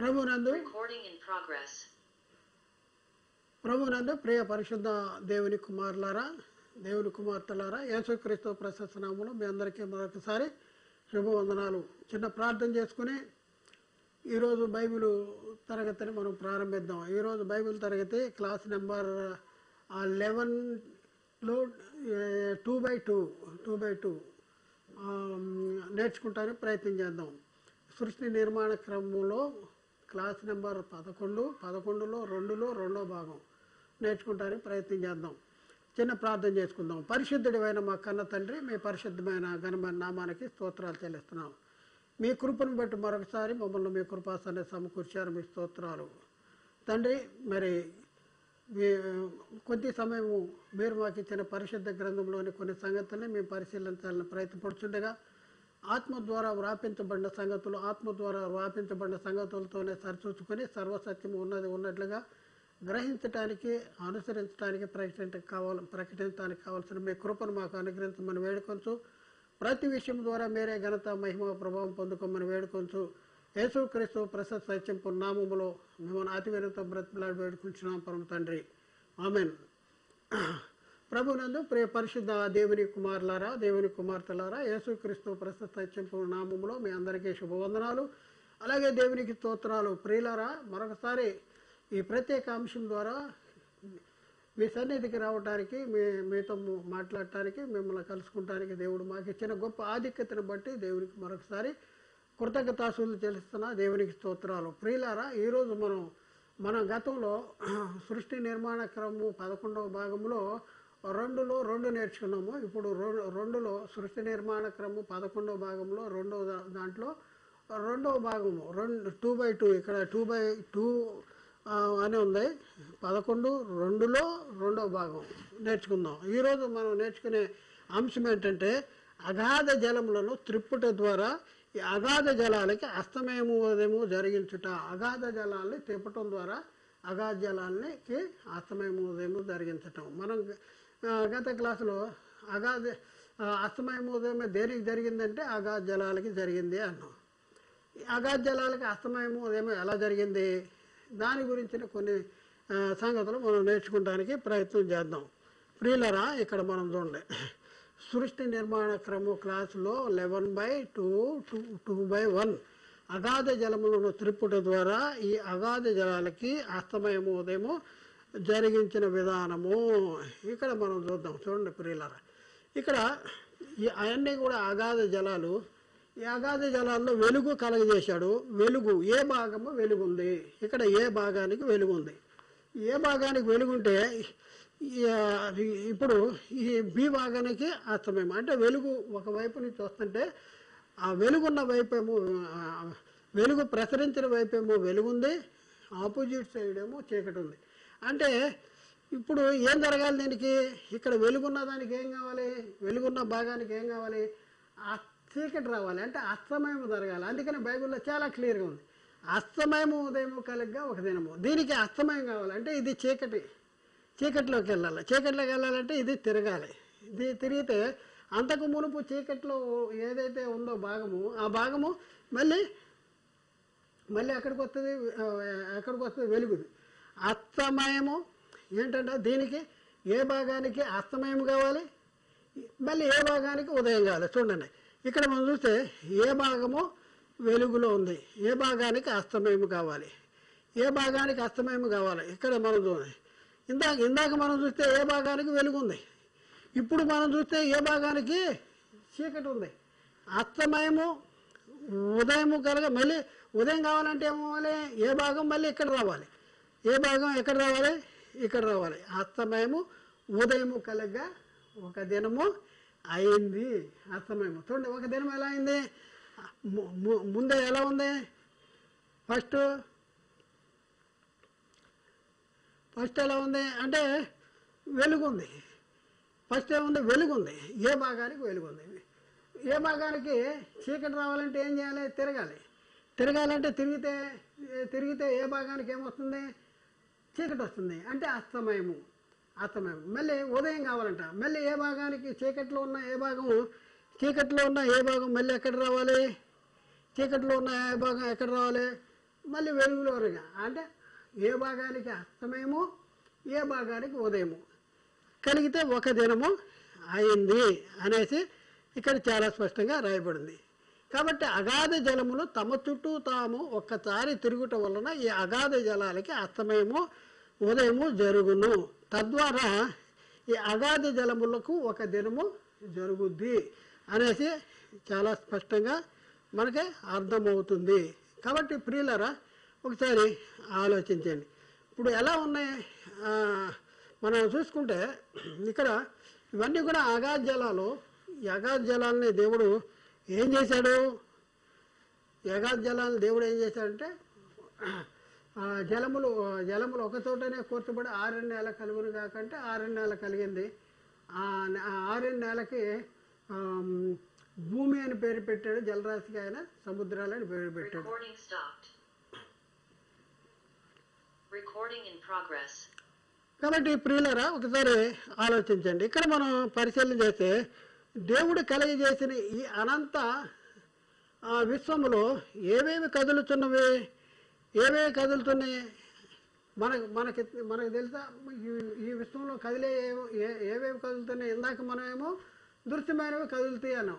ప్రభునందు. ప్రభునందు ప్రియ పరిశుద్ధ దేవుని కుమారులారా దేవుని కుమార్తెలారా యేసుక్రీస్తు ప్రశస్తనాములు మీ అందరికీ మరొకసారి శుభవందనాలు. చిన్న ప్రార్థన చేసుకుని ఈరోజు బైబిల్ తరగతిని మనం ప్రారంభిద్దాం. ఈరోజు బైబిల్ తరగతి class number లెవెన్లో two by two two by two నేర్చుకుంటానికి ప్రయత్నం చేద్దాం. సృష్టి నిర్మాణ క్రమంలో క్లాస్ నెంబర్ పదకొండు పదకొండులో రెండులో రెండో భాగం. నేర్చుకుంటానికి ప్రయత్నం చేద్దాం. చిన్న ప్రార్థన చేసుకుందాం. పరిశుద్ధుడివైన మా కన్న తండ్రి మీ పరిశుద్ధమైన ఘనమైన నామానికి స్తోత్రాలు చెల్లిస్తున్నాం. మీ కృపను బట్టి మరొకసారి మమ్మల్ని మీ కృపాసాన్ని సమకూర్చారు. మీ స్తోత్రాలు. తండ్రి మరి మీ- కొద్ది సమయము మీరు మాకు ఇచ్చిన పరిశుద్ధ గ్రంథంలోని కొన్ని సంగతుల్ని మేము పరిశీలించాలని ప్రయత్నపడుచుండగా ఆత్మ ద్వారా వ్రాపించబడిన సంగతులు ఆత్మ ద్వారా వ్రాపించబడిన సంగతులతోనే సరిచూచుకొని సర్వసత్యము ఉన్నది ఉన్నట్లుగా గ్రహించటానికి అనుసరించడానికి ప్రకటించ కావాలి ప్రకటించడానికి కావాల్సిన మీ కృపను మాకు అనుగ్రహించమని వేడుకొంచు. ప్రతి విషయం ద్వారా మీరే ఘనత మహిమ ప్రభావం పొందుకోమని వేడుకొంచు. యేసుక్రీస్తు ప్రసత్ సత్యంపు నామములో మిమ్మల్ని అతి వినతో బ్రతిలాడి వేడుకుంటున్నాం పరమ తండ్రి. ఆమెన్. ప్రభునందు ప్రియ పరిశుద్ధ దేవుని కుమారులారా దేవుని కుమార్తెలారా యేసుక్రీస్తు ప్రస్తుత సత్యంపు నామములో మీ అందరికీ శుభవందనాలు. అలాగే దేవునికి స్తోత్రాలు. ప్రియులారా మరొకసారి ఈ ప్రత్యేక అంశం ద్వారా మీ సన్నిధికి రావడానికి మీ మీతో మాట్లాడటానికి మిమ్మల్ని కలుసుకుంటానికి దేవుడు మాకు ఇచ్చిన గొప్ప ఆధిక్యతను బట్టి దేవునికి మరొకసారి కృతజ్ఞతాసులు చెల్లిస్తున్న దేవునికి స్తోత్రాలు. ప్రియులారా ఈరోజు మనం మన గతంలో సృష్టి నిర్మాణ క్రమము పదకొండవ భాగంలో రెండులో రెండు నేర్చుకున్నాము. ఇప్పుడు రెండులో సృష్టి నిర్మాణ క్రమం పదకొండవ భాగంలో రెండవ దా- దాంట్లో రెండవ భాగము రెండు టూ బై టూ ఇక్కడ టూ బై టూ అని ఉంది. పదకొండు రెండులో రెండవ భాగం నేర్చుకుందాం. ఈరోజు మనం నేర్చుకునే అంశం ఏంటంటే అగాధ జలములను త్రిప్పుట ద్వారా ఈ అగాధ జలాలకి అస్తమయము ఉదయము జరిగించుట. అగాధ జలాల్ని తిప్పటం ద్వారా అగాధ జలాలకి అస్తమయము ఉదయము జరిగించటం. మనం గత క్లాసులో అగాధ అస్తమయం ఉదయం దేనికి జరిగిందంటే అగాధ జలాలకి జరిగింది అన్నాం. ఈ అగాధ జలాలకి అస్తమయము ఉదయం ఎలా జరిగింది? దాని గురించిన కొన్ని సంగతులు మనం నేర్చుకోవడానికి ప్రయత్నం చేద్దాం. ప్రియులరా ఇక్కడ మనం చూడండి. సృష్టి నిర్మాణ క్రమ క్లాసులో eleven by two two two by one అగాధ జలములను త్రిపుట ద్వారా ఈ అగాధ జలాలకి అస్తమయము ఉదయము జరిగించిన విధానము. ఇక్కడ మనం చూద్దాం. చూడండి ప్రియులరా. ఇక్కడ ఈ అవన్నీ కూడా అగాధ జలాలు. ఈ అగాధ జలాల్లో వెలుగు కలగజేశాడు. వెలుగు ఏ భాగము వెలుగు ఉంది ఇక్కడ ఏ భాగానికి వెలుగు ఉంది ఏ భాగానికి వెలుగుంటే ఇప్పుడు ఈ బి భాగానికి అస్తమయం అంటే వెలుగు ఒకవైపు నుంచి వస్తుంటే ఆ వెలుగున్న వైపేమో ఏమో వెలుగు ప్రసరించిన వైపేమో వెలుగుంది. ఆపోజిట్ సైడ్ ఏమో చీకటి ఉంది. అంటే ఇప్పుడు ఏం జరగాలి దీనికి? ఇక్కడ వెలుగున్న దానికి ఏం కావాలి? వెలుగున్న భాగానికి ఏం కావాలి? ఆ చీకటి రావాలి. అంటే అస్తమయం జరగాలి. అందుకని బైబిల్లో చాలా క్లియర్గా ఉంది. అస్తమయము ఉదయము కలిగ్గా ఒక దినము. దీనికి అస్తమయం కావాలి. అంటే ఇది చీకటి. చీకటిలోకి వెళ్ళాలి. చీకటిలోకి వెళ్ళాలంటే ఇది తిరగాలి. ఇది తిరిగితే అంతకు మునుపు చీకట్లో ఏదైతే ఉందో భాగము ఆ భాగము మళ్ళీ మళ్ళీ ఎక్కడికి వస్తుంది? ఎక్కడికి వస్తుంది? వెలుగుది. అస్తమయము. ఏంటంటే దీనికి ఏ భాగానికి అస్తమయం కావాలి? మళ్ళీ ఏ భాగానికి ఉదయం కావాలి? చూడండి. ఇక్కడ మనం చూస్తే ఏ భాగము వెలుగులో ఉంది? ఏ భాగానికి అస్తమయం కావాలి? ఏ భాగానికి అస్తమయం కావాలి? ఇక్కడ మనం చూడండి. ఇందాక ఇందాక మనం చూస్తే ఏ భాగానికి వెలుగు ఉంది? ఇప్పుడు మనం చూస్తే ఏ భాగానికి చీకటి ఉంది? అస్తమయము ఉదయము కలగ మళ్ళీ ఉదయం కావాలంటే ఏమవ్వాలి? ఏ భాగం మళ్ళీ ఇక్కడ రావాలి. ఏ భాగం ఎక్కడ రావాలి? ఇక్కడ రావాలి. అస్తమయము ఉదయము కలగా ఒక దినము అయింది. అస్తమయము. చూడండి ఒక దినం ఎలా అయింది? ముందే ఎలా ఉంది? ఫస్ట్ ఫస్ట్ ఎలా ఉంది? అంటే వెలుగుంది ఫస్ట్ ఏముంది? వెలుగుంది ఏ భాగానికి వెలుగుంది ఏ భాగానికి చీకటి రావాలంటే ఏం చేయాలి? తిరగాలి. తిరగాలంటే తిరిగితే తిరిగితే ఏ భాగానికి ఏమొస్తుంది? చీకటి వస్తుంది అంటే అస్తమయము. అస్తమయం మళ్ళీ ఉదయం కావాలంట. మళ్ళీ ఏ భాగానికి చీకట్లో ఉన్న ఏ భాగము? చీకట్లో ఉన్న ఏ భాగం మళ్ళీ ఎక్కడ రావాలి? చీకట్లో ఉన్న ఏ భాగం ఎక్కడ రావాలి? మళ్ళీ వెలుగులో అంటే ఏ భాగానికి అస్తమయము? ఏ భాగానికి ఉదయము? కలిగితే ఒక దినము అయింది అనేసి ఇక్కడ చాలా స్పష్టంగా రాయబడింది. కాబట్టి అగాధ జలములు తమ చుట్టూ తాము ఒక్కసారి తిరుగుట వలన ఈ అగాధ జలాలకి అస్తమయము ఉదయము జరుగును. తద్వారా ఈ అగాధ జలములకు ఒక దినము జరుగుద్ది అనేసి చాలా స్పష్టంగా మనకి అర్థమవుతుంది. కాబట్టి ప్రియులరా ఒకసారి ఆలోచించండి. ఇప్పుడు ఎలా ఉన్నాయి? మనం చూసుకుంటే ఇక్కడ ఇవన్నీ కూడా అగాధ జలాలు. అగాధ జలాలని దేవుడు ఏం చేశాడు? ఈ అగాధ జలాలను దేవుడు ఏం చేశాడంటే జలములు జలములు ఒక చోటనే కూర్చబడి ఆరు నెల కలుగును కాకంటే ఆరు నెల కలిగింది. ఆరు నెలకి భూమి అని పేరు పెట్టాడు జలరాశికి ఆయన సముద్రాలు అని పేరు పెట్టాడు. కాబట్టి ప్రియులరా ఒకసారి ఆలోచించండి. ఇక్కడ మనం పరిశీలన చేస్తే దేవుడు కలగజేసిన ఈ అనంత విశ్వములో ఏవేవి కదులుతున్నవి? ఏవేవి కదులుతున్నాయి? మనకు మనకి మనకు తెలుసా? ఈ- ఈ విశ్వంలో కదిలే ఏ ఏవేవి కదులుతున్నాయి? ఇందాక మనమేమో దృశ్యమైనవి కదులుతాయి అన్నాం.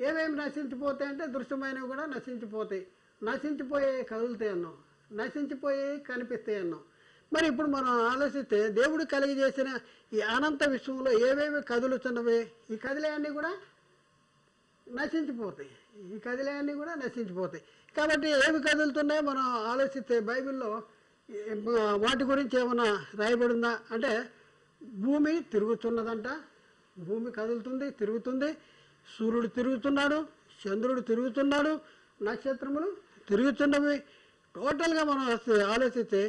ఏవేమి నశించిపోతాయి అంటే దృశ్యమైనవి కూడా నశించిపోతాయి. నశించిపోయే కదులుతాయి అన్నాం. నశించిపోయే కనిపిస్తాయి అన్నాం. మరి ఇప్పుడు మనం ఆలోచిస్తే దేవుడు కలిగజేసిన ఈ అనంత విశ్వంలో ఏవేవి కదులుతున్నవి? ఈ కదిలే అన్నీ కూడా నశించిపోతాయి. ఈ కదిలేయన్నీ కూడా నశించిపోతాయి. కాబట్టి ఏవి కదులుతున్నాయో మనం ఆలోచిస్తే బైబిల్లో వాటి గురించి ఏమైనా రాయబడిందా? అంటే భూమి తిరుగుతున్నదంట. భూమి కదులుతుంది తిరుగుతుంది. సూర్యుడు తిరుగుతున్నాడు చంద్రుడు తిరుగుతున్నాడు నక్షత్రములు తిరుగుతున్నవి. టోటల్గా మనం ఆలోచిస్తే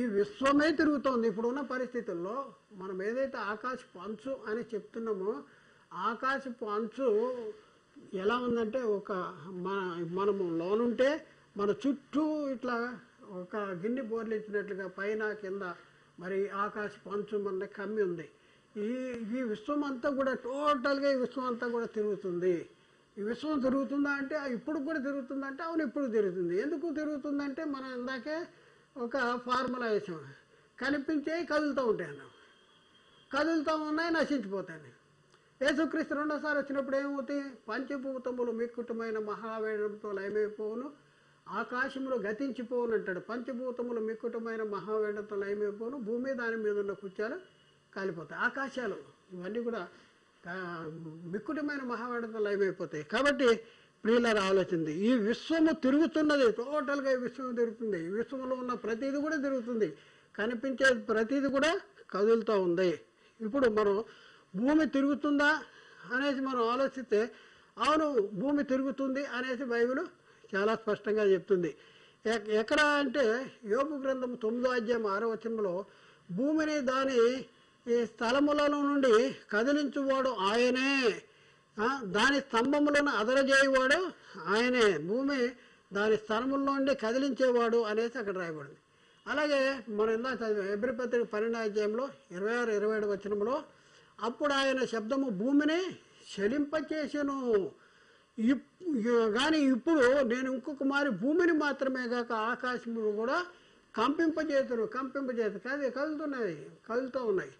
ఈ విశ్వమే తిరుగుతోంది. ఇప్పుడున్న పరిస్థితుల్లో మనం ఏదైతే ఆకాశపు అంచు అని చెప్తున్నామో ఆకాశపు అంచు ఎలా ఉందంటే ఒక మన మనము లోనుంటే మన చుట్టూ ఇట్లా ఒక గిన్నె బోర్లించినట్లుగా పైన కింద మరి ఆకాశ పంచు మన కమ్మి ఉంది. ఈ ఈ విశ్వం అంతా కూడా టోటల్గా ఈ విశ్వం అంతా కూడా తిరుగుతుంది. ఈ విశ్వం తిరుగుతుందా అంటే ఇప్పుడు కూడా తిరుగుతుందా అంటే అవును ఇప్పుడు తిరుగుతుంది. ఎందుకు తిరుగుతుందంటే మనం ఇందాకే ఒక ఫార్ములా వేసాం. కనిపించే కదులుతూ ఉంటాయి అన్నాం. కదులుతూ ఉన్నాయి నశించిపోతాయి యేసుక్రీస్తు రెండోసారి వచ్చినప్పుడు ఏమవుతాయి పంచభూతములు మిక్కుటమైన మహావేడంతో లయమైపోవును ఆకాశంలో గతించిపోవును అంటాడు. పంచభూతములు మిక్కుటమైన మహావేడంతో లయమైపోవును భూమి దాని మీద ఉన్న కుత్యాలు కాలిపోతాయి. ఆకాశాలు ఇవన్నీ కూడా మిక్కుటమైన మహావేడంతో లయమైపోతాయి. కాబట్టి ప్రియులార ఆలోచింది ఈ విశ్వము తిరుగుతున్నది టోటల్గా ఈ విశ్వం తిరుగుతుంది. ఈ విశ్వంలో ఉన్న ప్రతీది కూడా తిరుగుతుంది. కనిపించే ప్రతీది కూడా కదులుతూ ఉంది. ఇప్పుడు మనం భూమి తిరుగుతుందా అనేసి మనం ఆలోచిస్తే అవును భూమి తిరుగుతుంది అనేసి బైబిల్ చాలా స్పష్టంగా చెప్తుంది. ఎక్కడ అంటే యోపు గ్రంథం తొమ్మిదో అధ్యాయం ఆరో వచనంలో భూమిని దాని ఈ స్థలములలో నుండి కదిలించువాడు ఆయనే. దాని స్తంభములను అదరజేయవాడు ఆయనే. భూమి దాని స్థలముల్లో నుండి కదిలించేవాడు అనేసి అక్కడ రాయబడింది. అలాగే మనం ఇందాక చదివాం ఎబ్రి పత్రిక పన్నెండు అధ్యాయంలో ఇరవై ఆరు ఇరవై ఏడు వచనంలో అప్పుడు ఆయన శబ్దము భూమిని చలింపచేసెను ఇప్ కానీ ఇప్పుడు నేను ఇంకొక మారి భూమిని మాత్రమే కాక ఆకాశమును కూడా కంపింపజేతును. కంపింపజేత కాదు కదులుతున్నాయి కదులుతూ ఉన్నాయి.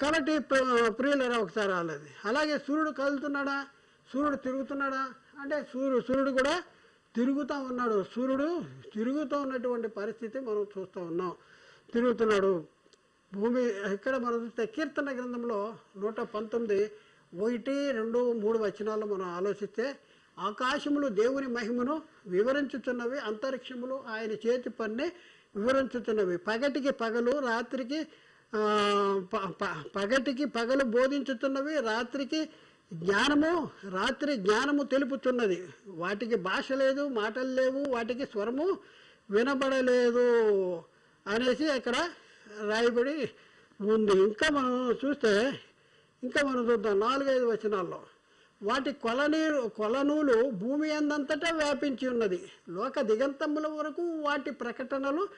కాబట్టి ప్ర- ప్రియులరా ఒకసారి వాళ్ళది అలాగే సూర్యుడు కదులుతున్నాడా? సూర్యుడు తిరుగుతున్నాడా? అంటే సూర్యుడు సూర్యుడు కూడా తిరుగుతూ ఉన్నాడు. సూర్యుడు తిరుగుతూ ఉన్నటువంటి పరిస్థితి మనం చూస్తూ ఉన్నాం. తిరుగుతున్నాడు. భూమి ఇక్కడ మనం చూస్తే కీర్తన గ్రంథంలో నూట పంతొమ్మిది ఒకటి రెండు మూడు వచనాలు మనం ఆలోచిస్తే ఆకాశములు దేవుని మహిమను వివరించుతున్నవి అంతరిక్షములు ఆయన చేతి పన్ని వివరించుతున్నవి. పగటికి పగలు రాత్రికి ప- ప- పగటికి పగలు బోధించుతున్నవి రాత్రికి జ్ఞానము రాత్రి జ్ఞానము తెలుపుతున్నది. వాటికి భాష లేదు మాటలు లేవు వాటికి స్వరము వినబడలేదు అనేసి అక్కడ రాయబడి ఉంది ఇంకా మనం చూస్తే ఇంకా మనం చూద్దాం నాలుగైదు వచనాల్లో. వాటి కొలనీరు కొలనూలు భూమి అందంతటా వ్యాపించి ఉన్నది. లోక దిగంతముల వరకు వాటి ప్రకటనలు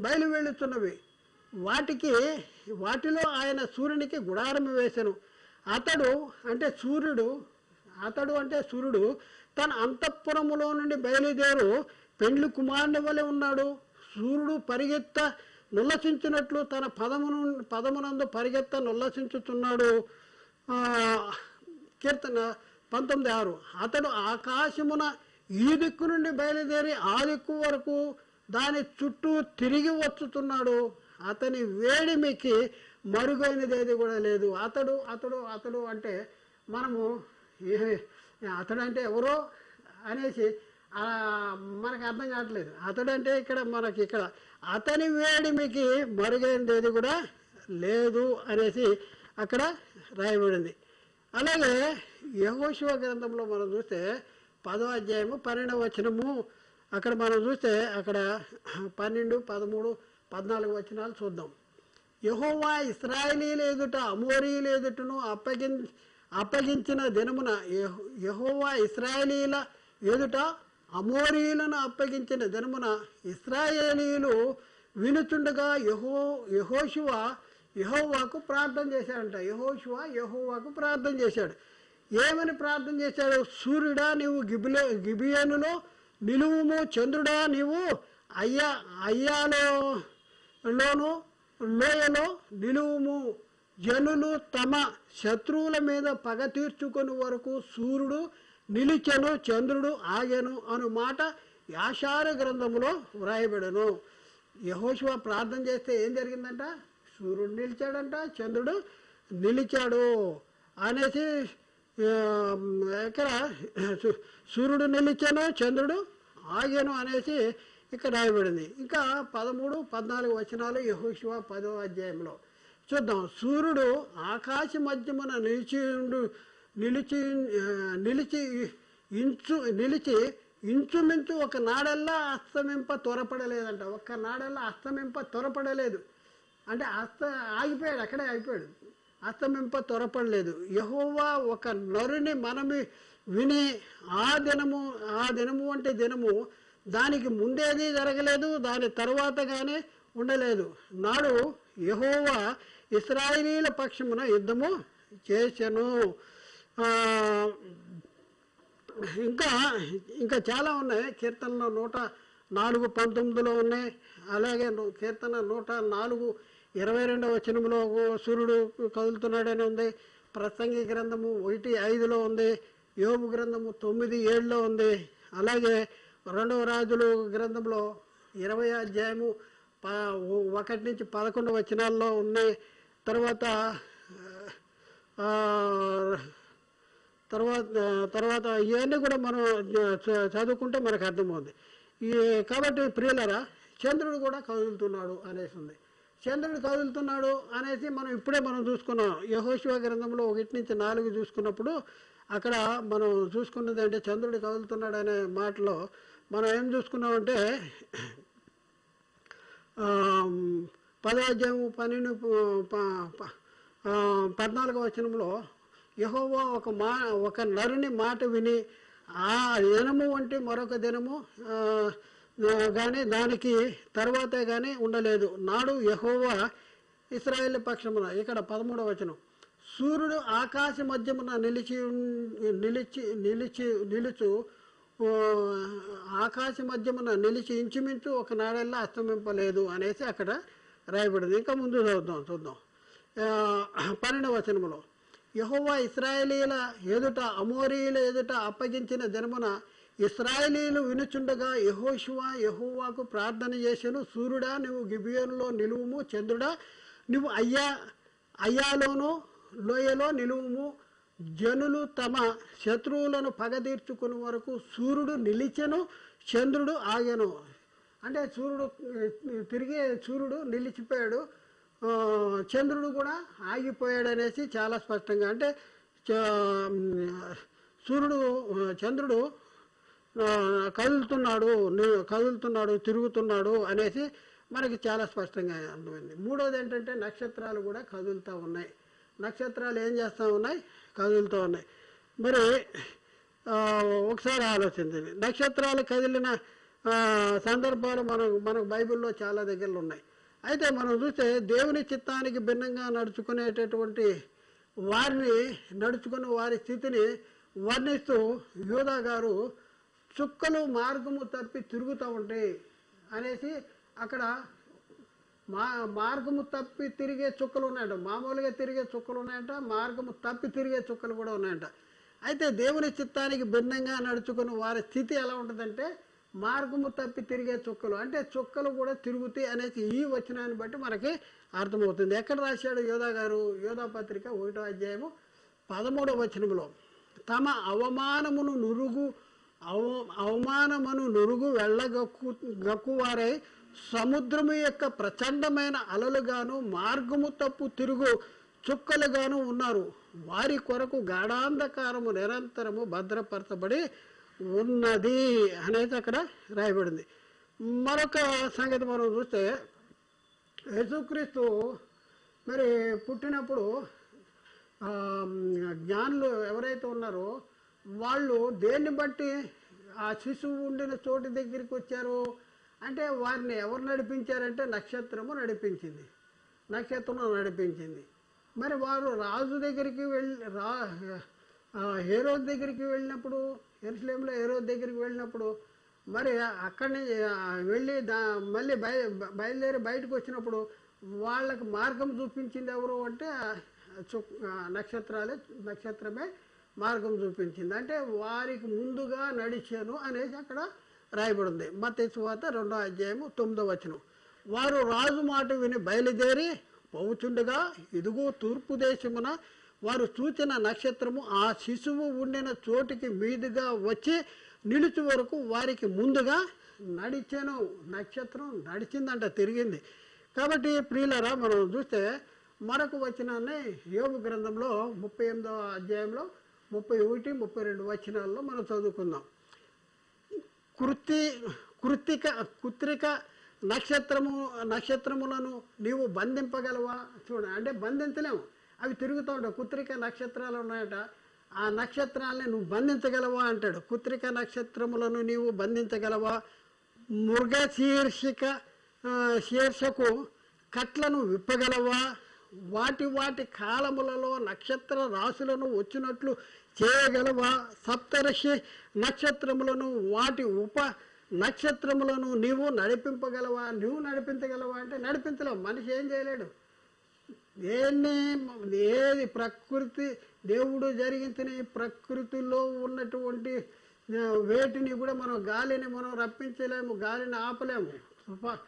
బయలువేళుతున్నవి వాటికి వాటిలో ఆయన సూర్యునికి గుడారం వేశాను అతడు అంటే సూర్యుడు అతడు అంటే సూర్యుడు తన అంతఃపురములో నుండి బయలుదేరు పెండ్లి కుమారుని వలె ఉన్నాడు. సూర్యుడు పరిగెత్త నుల్లసించినట్లు తన పదమును పదమునందు పరిగెత్త నుల్లసించుతున్నాడు కీర్తన పంతొమ్మిది ఆరు. అతడు ఆకాశమున ఈ దిక్కు నుండి బయలుదేరి ఆ దిక్కు వరకు దాని చుట్టూ తిరిగి వచ్చుతున్నాడు. అతని వేడిమికి మరుగైనది ఏది కూడా లేదు. అతడు అతడు అతడు అంటే మనము ఏ- అతడు అంటే ఎవరో అనేసి మనకు అర్థం కావట్లేదు. అతడు అంటే ఇక్కడ మనకి ఇక్కడ అతని వేడిమికి మరుగైనది తేదీ కూడా లేదు అనేసి అక్కడ రాయబడింది. అలాగే యహోశివ గ్రంథంలో మనం చూస్తే పదో అధ్యాయము పన్నెండవ వచనము అక్కడ మనం చూస్తే అక్కడ పన్నెండు పదమూడు పద్నాలుగు వచనాలు చూద్దాం. యహోవా ఇస్రాయలీ ఎదుట అమోరీల ఎదుటను అప్పగించ అప్పగించిన దినమున యహోవా ఇస్రాయలీల ఎదుట అమోరీలను అప్పగించిన దినమున ఇస్రాయేలీలు వినుచుండగా యహో యహోశివ యహోవాకు ప్రార్థన చేశాడంట. యహోశివ యహోవాకు ప్రార్థన చేశాడు. ఏమని ప్రార్థన చేశాడు? సూర్యుడా నీవు గిబిలే గిబియనులో నిలువుము చంద్రుడా నీవు అయ్యా అయ్యాలో లోను లోయలో నిలువుము. జనులు తమ శత్రువుల మీద పగ తీర్చుకుని వరకు సూర్యుడు నిలిచెను చంద్రుడు ఆగెను అను మాట యాషార గ్రంథములో వ్రాయబడను. యహోశివ ప్రార్థన చేస్తే ఏం జరిగిందంట? సూర్యుడు నిలిచాడంట చంద్రుడు నిలిచాడు అనేసి ఇక్కడ సూర్యుడు నిలిచాను చంద్రుడు ఆగాను అనేసి ఇక్కడ రాయబడింది. ఇంకా పదమూడు పద్నాలుగు వచనాలు యహోశివ పదో అధ్యాయంలో. చూద్దాం. సూర్యుడు ఆకాశ మధ్యమున నిలిచి ఉండు నిలిచి నిలిచి ఇంచు నిలిచి ఇంచుమించు ఒక నాడల్లా అస్తమింప త్వరపడలేదంట. ఒక్క నాడల్లా అస్తమింప త్వరపడలేదు. అంటే అస్త ఆగిపోయాడు అక్కడే ఆగిపోయాడు. అస్తమింప త్వరపడలేదు. యహోవా ఒక నరుని మనమి విని ఆ దినము ఆ దినము అంటే దినము దానికి ముందేది జరగలేదు దాని తర్వాత కానీ ఉండలేదు. నాడు యహోవా ఇస్రాయిలీల పక్షమున యుద్ధము చేసెను. ఇంకా ఇంకా చాలా ఉన్నాయి. కీర్తనలో నూట నాలుగు పంతొమ్మిదిలో ఉన్నాయి. అలాగే కీర్తన నూట నాలుగు ఇరవై రెండవ వచనంలో సూర్యుడు కదులుతున్నాడని ఉంది. ప్రసంగి గ్రంథము ఒకటి ఐదులో ఉంది. యోగు గ్రంథము తొమ్మిది ఏడులో ఉంది. అలాగే రెండవ రాజులు గ్రంథంలో ఇరవై అధ్యాయము ప ఒకటి నుంచి పదకొండు వచనాల్లో ఉన్నాయి. తర్వాత తర్వాత తర్వాత ఇవన్నీ కూడా మనం చ- చదువుకుంటే మనకు అర్థమవుతుంది ఈ కాబట్టి ప్రియులరా చంద్రుడు కూడా కదులుతున్నాడు అనేసి ఉంది. చంద్రుడు కదులుతున్నాడు అనేసి మనం ఇప్పుడే మనం చూసుకున్నాం. యహోశివ గ్రంథంలో ఒకటి నుంచి నాలుగు చూసుకున్నప్పుడు అక్కడ మనం చూసుకున్నది అంటే చంద్రుడు కదులుతున్నాడు అనే మాటలో మనం ఏం చూసుకున్నామంటే ఆ, పదాధ్యాయము పన్నెండు పద్నాలుగో వచనంలో యహోవా ఒక మా ఒక నరుని మాట విని ఆ దినము వంటి మరొక దినము కానీ దానికి తర్వాతే కానీ ఉండలేదు. నాడు యహోవా ఇస్రాయేల్ పక్షమున ఇక్కడ పదమూడవ వచనం సూర్యుడు ఆకాశ మధ్యమున నిలిచి నిలిచి నిలిచి నిలుచు ఆకాశ మధ్యమున నిలిచి ఇంచుమించు ఒక నాడల్లా అస్తమింపలేదు అనేసి అక్కడ రాయబడింది. ఇంకా ముందు చదువుతాం చూద్దాం. పన్నెండవ వచనంలో యహోవా ఇస్రాయేలీల ఎదుట అమోరీల ఎదుట అప్పగించిన దినమున ఇస్రాయేలీలు వినుచుండగా యహోశివా యహోవాకు ప్రార్థన చేసెను సూర్యుడా నువ్వు గిబియోన్లో నిలువుము చంద్రుడా నువ్వు అయ్యా అయ్యాలోను లోయలో నిలువుము జనులు తమ శత్రువులను పగదీర్చుకుని వరకు సూర్యుడు నిలిచెను చంద్రుడు ఆగెను. అంటే సూర్యుడు తిరిగి సూర్యుడు నిలిచిపోయాడు. చంద్రుడు కూడా ఆగిపోయాడు అనేసి చాలా స్పష్టంగా అంటే చ- సూర్యుడు చంద్రుడు కదులుతున్నాడు కదులుతున్నాడు తిరుగుతున్నాడు అనేసి మనకి చాలా స్పష్టంగా అర్థమైంది. మూడోది ఏంటంటే నక్షత్రాలు కూడా కదులుతూ ఉన్నాయి. నక్షత్రాలు ఏం చేస్తూ ఉన్నాయి? కదులుతూ ఉన్నాయి. మరి ఒకసారి ఆలోచించండి. నక్షత్రాలు కదిలిన సందర్భాలు మనకు మనకు బైబిల్లో చాలా దగ్గరలో ఉన్నాయి. అయితే మనం చూస్తే దేవుని చిత్తానికి భిన్నంగా నడుచుకునేటటువంటి వారిని నడుచుకున్న వారి స్థితిని వర్ణిస్తూ యూదా గారు చుక్కలు మార్గము తప్పి తిరుగుతూ ఉంటాయి అనేసి అక్కడ మా మార్గము తప్పి తిరిగే చుక్కలు ఉన్నాయంట. మామూలుగా తిరిగే చుక్కలు ఉన్నాయంట మార్గము తప్పి తిరిగే చుక్కలు కూడా ఉన్నాయంట. అయితే దేవుని చిత్తానికి భిన్నంగా నడుచుకుని వారి స్థితి ఎలా ఉంటుందంటే మార్గము తప్పి తిరిగే చుక్కలు. అంటే చుక్కలు కూడా తిరుగుతాయి అనేసి ఈ వచనాన్ని బట్టి మనకి అర్థమవుతుంది. ఎక్కడ రాశాడు యోధా గారు? యోధా పత్రిక ఒకటో అధ్యాయము పదమూడవ వచనంలో తమ అవమానమును నురుగు అవ అవమానమును నురుగు వెళ్ళగక్కు గక్కువారై సముద్రము యొక్క ప్రచండమైన అలలుగాను మార్గము తప్పు తిరుగు చుక్కలుగాను ఉన్నారు. వారి కొరకు గాఢాంధకారము నిరంతరము భద్రపరచబడి ఉన్నది అనేది అక్కడ రాయబడింది. మరొక సంగతి మనం చూస్తే యేసుక్రీస్తు మరి పుట్టినప్పుడు జ్ఞానులు ఎవరైతే ఉన్నారో వాళ్ళు దేన్ని బట్టి ఆ శిశువు ఉండిన చోటు దగ్గరికి వచ్చారు? అంటే వారిని ఎవరు నడిపించారంటే నక్షత్రము నడిపించింది. నక్షత్రం నడిపించింది. మరి వారు రాజు దగ్గరికి వెళ్ళి రా హేరో దగ్గరికి వెళ్ళినప్పుడు ఎరుసలేంలో హీరో దగ్గరికి వెళ్ళినప్పుడు మరి అక్కడి నుంచి వెళ్ళి దా మళ్ళీ బయ బయలుదేరి బయటకు వచ్చినప్పుడు వాళ్ళకి మార్గం చూపించింది ఎవరు అంటే నక్షత్రాలే నక్షత్రమే మార్గం చూపించింది. అంటే వారికి ముందుగా నడిచాను అనేసి అక్కడ రాయబడింది. మత తర్వాత రెండో అధ్యాయము తొమ్మిదో వచనం. వారు రాజు మాట విని బయలుదేరి పోవుచుండగా ఇదిగో తూర్పు దేశమున వారు చూచిన నక్షత్రము ఆ శిశువు ఉండిన చోటికి మీదుగా వచ్చి నిలుచు వరకు వారికి ముందుగా నడిచాను. నక్షత్రం నడిచిందంట తిరిగింది. కాబట్టి ప్రియులరా మనం చూస్తే మరొక వచనాన్ని యోగ గ్రంథంలో ముప్పై ఎనిమిదవ అధ్యాయంలో ముప్పై ఒకటి ముప్పై రెండు వచనాల్లో మనం చదువుకుందాం. కృతి కృతిక కృత్రిక నక్షత్రము నక్షత్రములను నీవు బంధింపగలవా? చూడ అంటే బంధించలేము. అవి తిరుగుతూ ఉంటాయి. కుత్రిక నక్షత్రాలు ఉన్నాయట. ఆ నక్షత్రాలని నువ్వు బంధించగలవా అంటాడు. కుత్రిక నక్షత్రములను నీవు బంధించగలవా? మృగ శీర్షిక శీర్షకు కట్లను విప్పగలవా? వాటి వాటి కాలములలో నక్షత్ర రాశులను వచ్చినట్లు చేయగలవా? సప్తర్షి నక్షత్రములను వాటి ఉప నక్షత్రములను నీవు నడిపింపగలవా? నువ్వు నడిపించగలవా అంటే నడిపించలేవు. మనిషి ఏం చేయలేడు. దేన్ని ఏది ప్రకృతి దేవుడు జరిగించిన ఈ ప్రకృతిలో ఉన్నటువంటి వేటిని కూడా మనం గాలిని మనం రప్పించలేము గాలిని ఆపలేము. తుఫా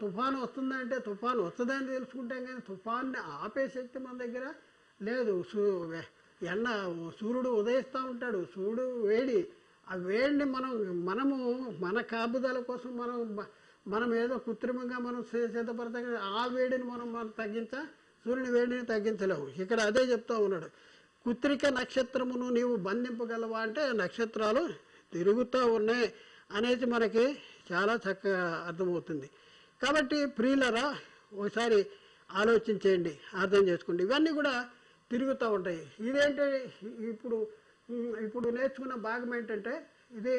తుఫాను వస్తుందంటే తుఫాను వస్తుందని తెలుసుకుంటాం కానీ తుఫాన్ని ఆపే శక్తి మన దగ్గర లేదు. సూ ఎండ సూర్యుడు ఉదయిస్తూ ఉంటాడు. సూర్యుడు వేడి ఆ వేడిని మనం మనము మన కాపుదల కోసం మనం మనం ఏదో కృత్రిమంగా మనం సిద్ధపడతాం ఆ వేడిని మనం మనం తగ్గించ సూర్యుని వేడిని తగ్గించలేవు. ఇక్కడ అదే చెప్తా ఉన్నాడు. కుత్రిక నక్షత్రమును నీవు బంధింపగలవా అంటే నక్షత్రాలు తిరుగుతూ ఉన్నాయి అనేది మనకి చాలా చక్కగా అర్థమవుతుంది. కాబట్టి ప్రియులరా ఒకసారి ఆలోచించేయండి అర్థం చేసుకోండి. ఇవన్నీ కూడా తిరుగుతూ ఉంటాయి. ఇదేంటి? ఇప్పుడు ఇప్పుడు నేర్చుకున్న భాగం ఏంటంటే ఇది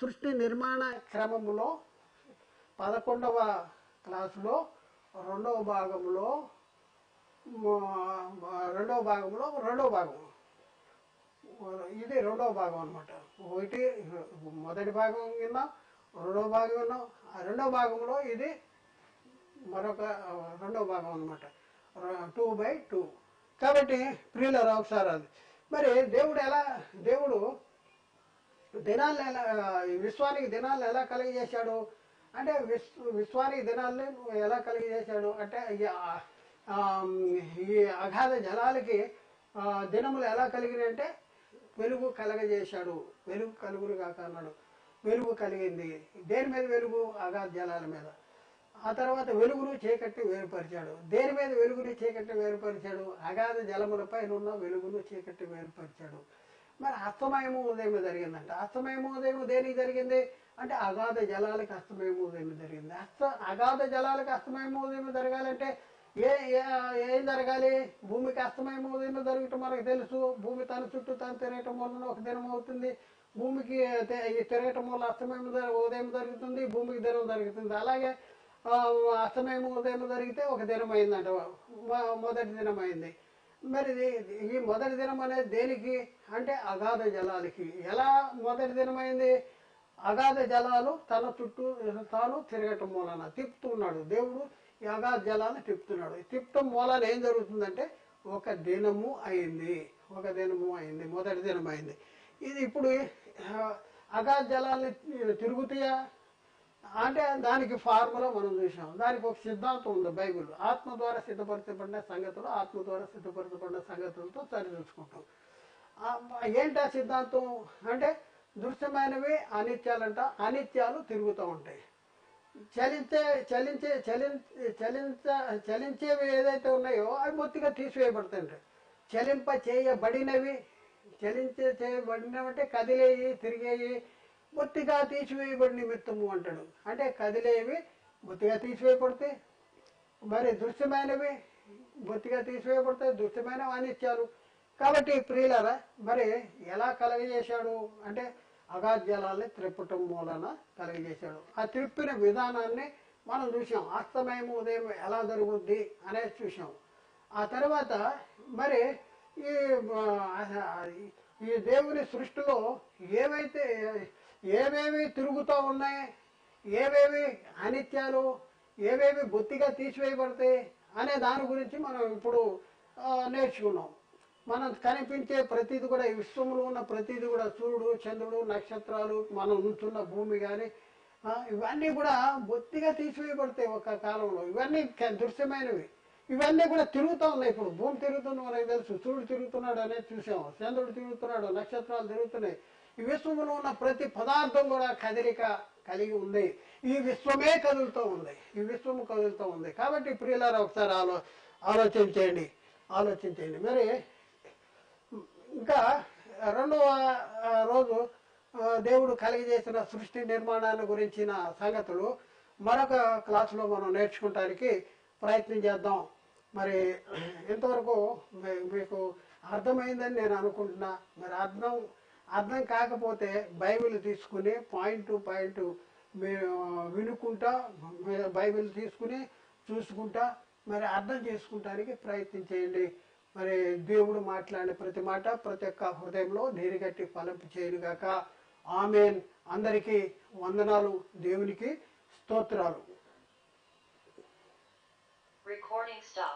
సృష్టి నిర్మాణ క్రమంలో పదకొండవ క్లాసులో రెండవ భాగంలో రెండవ భాగంలో రెండవ భాగం. ఇది రెండవ భాగం అనమాట ఒకటి మొదటి భాగం విన్నాం రెండవ భాగం విన్నాం ఆ రెండవ భాగంలో ఇది మరొక రెండవ భాగం అనమాట టూ బై టూ. కాబట్టి ప్రియులరా ఒకసారి అది. మరి దేవుడు ఎలా దేవుడు దినాలను ఎలా విశ్వానికి దినాలను ఎలా కలిగజేశాడు? అంటే విశ్వ విశ్వానికి దినాలని ఎలా కలిగజేశాడు అంటే ఈ ఈ అగాధ జలాలకి దినములు ఎలా కలిగినాయి అంటే వెలుగు కలగజేశాడు. వెలుగు కలుగులు కాక అన్నాడు వెలుగు కలిగింది. దేని మీద వెలుగు? అగాధ జలాల మీద. ఆ తర్వాత వెలుగును చీకట్టి వేరుపరిచాడు. దేని మీద వెలుగుని చీకట్టి వేరుపరిచాడు? అగాధ జలములపై ఉన్న వెలుగును చీకట్టి వేరుపరిచాడు. మరి అస్తమయము ఉదయం జరిగిందంట. అస్తమయము ఉదయం దేనికి జరిగింది? అంటే అగాధ జలాలకి అస్తమయము ఉదయం జరిగింది? అస్త అగాధ జలాలకు అస్తమయం ఉదయం జరగాలంటే ఏ ఏం జరగాలి? భూమికి అస్తమయం ఉదయం జరగటం మనకు తెలుసు. భూమి తన చుట్టూ తను తిరగటం వలన ఒక దినం అవుతుంది. భూమికి తిరగటం వల్ల అస్తమయం ఉదయం జరుగుతుంది భూమికి దినం జరుగుతుంది. అలాగే అస్తమయం ఉదయం జరిగితే ఒక దినం అయిందంట. మొదటి దినం అయింది. మరి ఇది- ఈ మొదటి దినం అనేది దేనికి? అంటే అగాధ జలాలకి. ఎలా మొదటి దినం అయింది? అగాధ జలాలు తన చుట్టూ తాను తిరగటం మూలన తిప్పుతున్నాడు. దేవుడు ఈ అగాధ జలాన్ని తిప్పుతున్నాడు. తిప్పటం మూలన ఏం జరుగుతుందంటే ఒక దినము అయింది. ఒక దినము అయింది. మొదటి దినం అయింది. ఇది ఇప్పుడు అగాధ జలాన్ని తిరుగుతాయా? అంటే దానికి ఫార్ములా మనం చూసాం దానికి ఒక సిద్ధాంతం ఉంది బైబిల్ ఆత్మ ద్వారా సిద్ధపరచబడిన సంగతులు ఆత్మ ద్వారా సిద్ధపరచబడిన సంగతులతో సరిచూసుకుంటాం ఏంటి ఆ సిద్ధాంతం? అంటే దృశ్యమైనవి అనిత్యాలంట. అనిత్యాలు తిరుగుతూ ఉంటాయి. చలించే చలించే చలి చలించ చలించేవి ఏదైతే ఉన్నాయో అవి మొత్తిగా తీసివేయబడుతుంటాయి చలింప చేయబడినవి చలించే చేయబడినవంటే కదిలేయి తిరిగేయి మొత్తిగా తీసివేయబడి నిమిత్తము అంటాడు. అంటే కదిలేవి మొత్తిగా తీసివేయబడతాయి. మరి దృశ్యమైనవి బొత్తిగా తీసివేయబడతాయి. దృశ్యమైన అనిత్యాలు. కాబట్టి ప్రియులరా మరి ఎలా కలగజేశాడు? అంటే అగాధ్యాలని త్రిప్పటం మూలన కలిగజేశాడు ఆ త్రిప్పిన విధానాన్ని మనం చూసాం అస్తమయం ఉదయం ఎలా జరుగుద్ది అనేది చూసాం ఆ తర్వాత మరి ఈ ఈ దేవుని సృష్టిలో ఏవైతే ఏవేవి తిరుగుతూ ఉన్నాయి ఏవేవి అనిత్యాలు ఏవేవి బొత్తిగా తీసివేయబడతాయి అనే దాని గురించి మనం ఇప్పుడు నేర్చుకున్నాం. మనం కనిపించే ప్రతిది కూడా ఈ విశ్వంలో ఉన్న ప్రతిది కూడా సూర్యుడు చంద్రుడు నక్షత్రాలు మనం ఉంటున్న భూమి కానీ ఇవన్నీ కూడా బొత్తిగా తీసివేయబడతాయి ఒక కాలంలో. ఇవన్నీ దృశ్యమైనవి. ఇవన్నీ కూడా తిరుగుతూ ఉన్నాయి. ఇప్పుడు భూమి తిరుగుతుంది మనకి తెలుసు. సూర్యుడు తిరుగుతున్నాడు అనేది చూసాము. చంద్రుడు తిరుగుతున్నాడు నక్షత్రాలు తిరుగుతున్నాయి. ఈ విశ్వంలో ఉన్న ప్రతి పదార్థం కూడా కదలిక కలిగి ఉంది. ఈ విశ్వమే కదులుతూ ఉంది. ఈ విశ్వము కదులుతూ ఉంది. కాబట్టి ప్రియులారా ఒకసారి ఆలో ఆలోచించేయండి ఆలోచించేయండి ఆలోచించండి మరి రెండవ రోజు దేవుడు కలిగజేసిన సృష్టి నిర్మాణాన్ని గురించిన సంగతులు మరొక క్లాసులో మనం నేర్చుకోవటానికి ప్రయత్నం చేద్దాం. మరి ఇంతవరకు మీకు అర్థమైందని నేను అనుకుంటున్నా. మరి అర్థం అర్థం కాకపోతే బైబిల్ తీసుకుని పాయింట్ టు పాయింట్ వినుకుంటా బైబిల్ తీసుకుని చూసుకుంటా మరి అర్థం చేసుకుంటానికి ప్రయత్నం చేయండి. మరి దేవుడు మాట్లాడిన ప్రతి మాట ప్రతి ఒక్క హృదయంలో నీరుగట్టి ఫలింపు చేయనుగాక. ఆమెన్. అందరికీ వందనాలు దేవునికి స్తోత్రాలు. Recording stop.